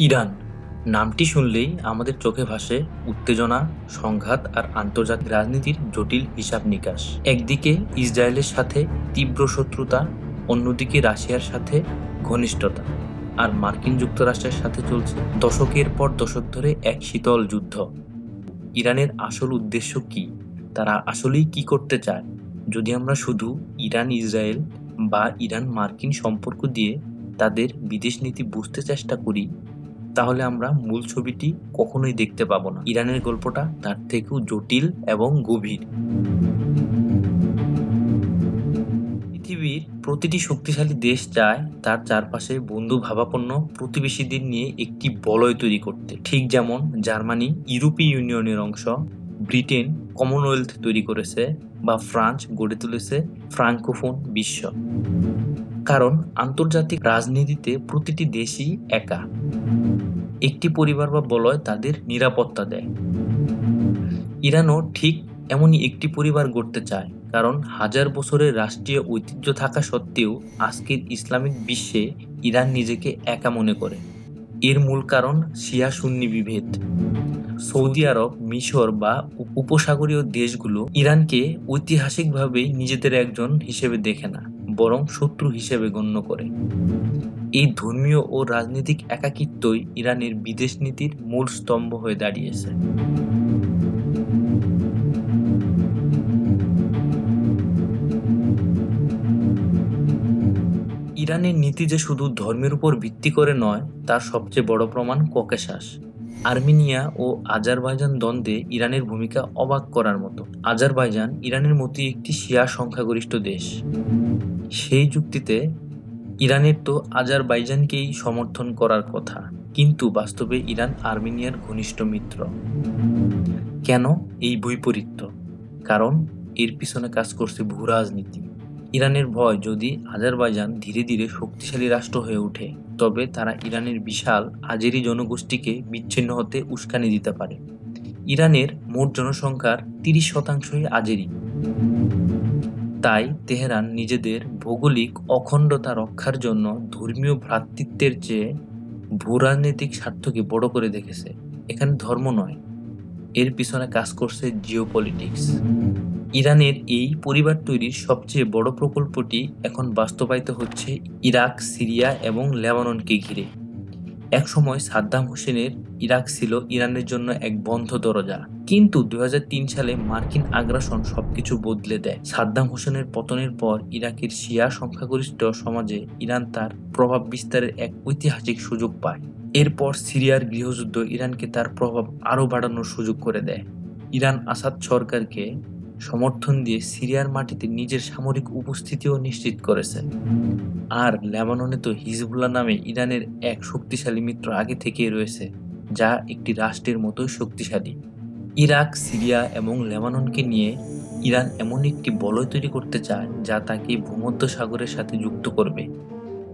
Iran. নামটি শুনলেই আমাদের চোখে ভাসে উত্তেজনা, সংঘাত আর আন্তর্জাতিক রাজনীতির জটিল হিসাব নিকাশ। একদিকে ইসরায়েলের সাথে তীব্র শত্রুতা, অন্যদিকে রাশিয়ার সাথে ঘনিষ্ঠতা। আর মার্কিন যুক্তরাষ্ট্রের সাথে চলছে দশকের পর দশক ধরে এক শীতল যুদ্ধ। ইরানের আসল উদ্দেশ্য কি? তারা আসলেই কি করতে চায়? যদি আমরা শুধু ইরান, ইসরায়েল বা ইরান মার্কিন সম্পর্ক দিয়ে তাদের বিদেশ নীতি বুঝতে চেষ্টা করি তাহলে আমরা মূল ছবিটি কখনোই দেখতে পাবো না। ইরানের গল্পটা তার থেকেও জটিল এবং গভীর। পৃথিবীর প্রতিটি শক্তিশালী দেশ চায় তার চারপাশে বন্ধু ভাবাপন্ন প্রতিবেশীদের নিয়ে একটি বলয় তৈরি করতে। ঠিক যেমন জার্মানি ইউরোপীয় ইউনিয়নের অংশ, ব্রিটেন কমনওয়েলথ তৈরি করেছে বা ফ্রান্স গড়ে তুলেছে ফ্রাঙ্কোফোন বিশ্ব। কারণ আন্তর্জাতিক রাজনীতিতে প্রতিটি দেশই একা। একটি পরিবার বা বলয় তাদের নিরাপত্তা দেয়। ইরানও ঠিক এমনই একটি পরিবার গড়তে চায়, কারণ হাজার বছরের রাষ্ট্রীয় ঐতিহ্য থাকা সত্ত্বেও আজকের ইসলামিক বিশ্বে ইরান নিজেকে একা মনে করে। এর মূল কারণ শিয়া সুন্নি বিভেদ। সৌদি আরব, মিশর বা উপসাগরীয় দেশগুলো ইরানকে ঐতিহাসিকভাবেই নিজেদের একজন হিসেবে দেখে না। বরং শত্রু হিসেবে গণ্য করে। এই ধর্মীয় ও রাজনৈতিক একাকিত্বই ইরানের বিদেশ নীতির মূল স্তম্ভ হয়ে দাঁড়িয়েছে। ইরানের নীতি যে শুধু ধর্মের উপর ভিত্তি করে নয়, তার সবচেয়ে বড় প্রমাণ ককেশাস। আর্মেনিয়া ও আজারবাইজান দ্বন্দ্বে ইরানের ভূমিকা অবাক করার মতো। আজারবাইজান ইরানের মতোই একটি শিয়া সংখ্যাগরিষ্ঠ দেশ। সেই যুক্তিতে ইরানের তো আজারবাইজানকেই সমর্থন করার কথা। কিন্তু বাস্তবে ইরান আর্মেনিয়ার ঘনিষ্ঠ মিত্র। কেন? এই বৈপরীত্য। কারণ এর পিছনে কাজ করছে ভূ রাজনীতি। ইরানের ভয় যদি আজারবাইজান ধীরে ধীরে শক্তিশালী রাষ্ট্র হয়ে ওঠে, তবে তারা ইরানের বিশাল আজেরি জনগোষ্ঠীকে বিচ্ছিন্ন হতে উস্কানি দিতে পারে। ইরানের মোট জনসংখ্যার তিরিশ শতাংশই আজেরি। তাই তেহরান নিজেদের ভৌগোলিক অখণ্ডতা রক্ষার জন্য ধর্মীয় ভ্রাতৃত্বের চেয়ে ভূরাজনৈতিক স্বার্থকে বড় করে দেখেছে। এখানে ধর্ম নয়, এর পিছনে কাজ করছে জিওপলিটিক্স ইরানের এই পরিবার তৈরির সবচেয়ে বড় প্রকল্পটি এখন বাস্তবায়িত হচ্ছে ইরাক, সিরিয়া এবং লেবাননকে ঘিরে। একসময় সাদ্দাম হোসেনের ইরাক ছিল ইরানের জন্য এক বন্ধ দরজা। কিন্তু দু হাজার তিন সালে মার্কিন আগ্রাসন সবকিছু বদলে দেয়। সাদ্দাম হোসেনের পতনের পর ইরাকের শিয়া সংখ্যাগরিষ্ঠ সমাজে ইরান তার প্রভাব বিস্তারের এক ঐতিহাসিক সুযোগ পায়। এরপর সিরিয়ার গৃহযুদ্ধ ইরানকে তার প্রভাব আরও বাড়ানোর সুযোগ করে দেয়। ইরান আসাদ সরকারকে সমর্থন দিয়ে সিরিয়ার মাটিতে নিজের সামরিক উপস্থিতিও নিশ্চিত করেছে। আর লেবাননে তো হিজবুল্লাহ নামে ইরানের এক শক্তিশালী মিত্র আগে থেকেই রয়েছে, যা একটি রাষ্ট্রের মতোই শক্তিশালী। ইরাক, সিরিয়া এবং লেবাননকে নিয়ে ইরান এমন একটি বলয় তৈরি করতে চায় যা তাকে ভূমধ্য সাগরের সাথে যুক্ত করবে।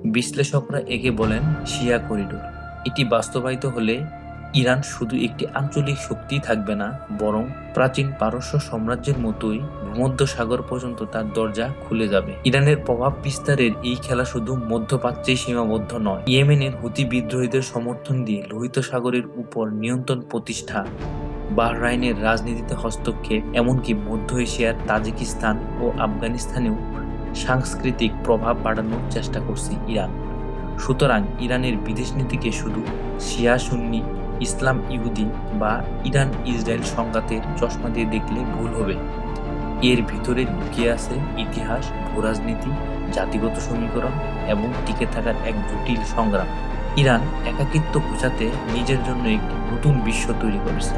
বিশ্লেষকরা একে বলেন শিয়া করিডোর। এটি বাস্তবায়িত হলে ইরান শুধু একটি আঞ্চলিক শক্তিই থাকবে না, বরং প্রাচীন পারস্য সাম্রাজ্যের মতোই ভূমধ্য সাগর পর্যন্ত তার দরজা খুলে যাবে। ইরানের প্রভাব বিস্তারের এই খেলা শুধু মধ্যপ্রাচ্যেই সীমাবদ্ধ নয়, ইয়েমেনের হুতি বিদ্রোহীদের সমর্থন দিয়ে লোহিত সাগরের উপর নিয়ন্ত্রণ প্রতিষ্ঠা। বাহরাইনের রাজনীতিতে হস্তক্ষেপ, এমনকি মধ্য এশিয়ার তাজিকিস্তান ও আফগানিস্তানেও সাংস্কৃতিক প্রভাব বাড়ানোর চেষ্টা করছে ইরান। সুতরাং ইরানের বিদেশ নীতিকে শুধু শিয়া, সুন্নি, ইসলাম, ইহুদি বা ইরান ইসরায়েল সংঘাতের চশমা দিয়ে দেখলে ভুল হবে। এর ভিতরে লুকিয়ে আছে ইতিহাস, ভূরাজনীতি, জাতিগত সমীকরণ এবং টিকে থাকার এক জটিল সংগ্রাম। ইরান একাকিত্ব ঘোচাতে নিজের জন্য একটি নতুন বিশ্ব তৈরি করেছে।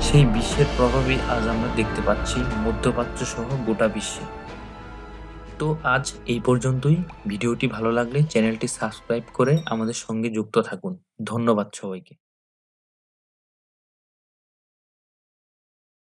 সেই বিশ্বের প্রভাবই আজ আমরা দেখতে পাচ্ছি মধ্যপ্রাচ্য সহ গোটা বিশ্বে। তো আজ এই পর্যন্তই। ভিডিওটি ভালো লাগলে চ্যানেলটি সাবস্ক্রাইব করে আমাদের সঙ্গে যুক্ত থাকুন। ধন্যবাদ সবাইকে।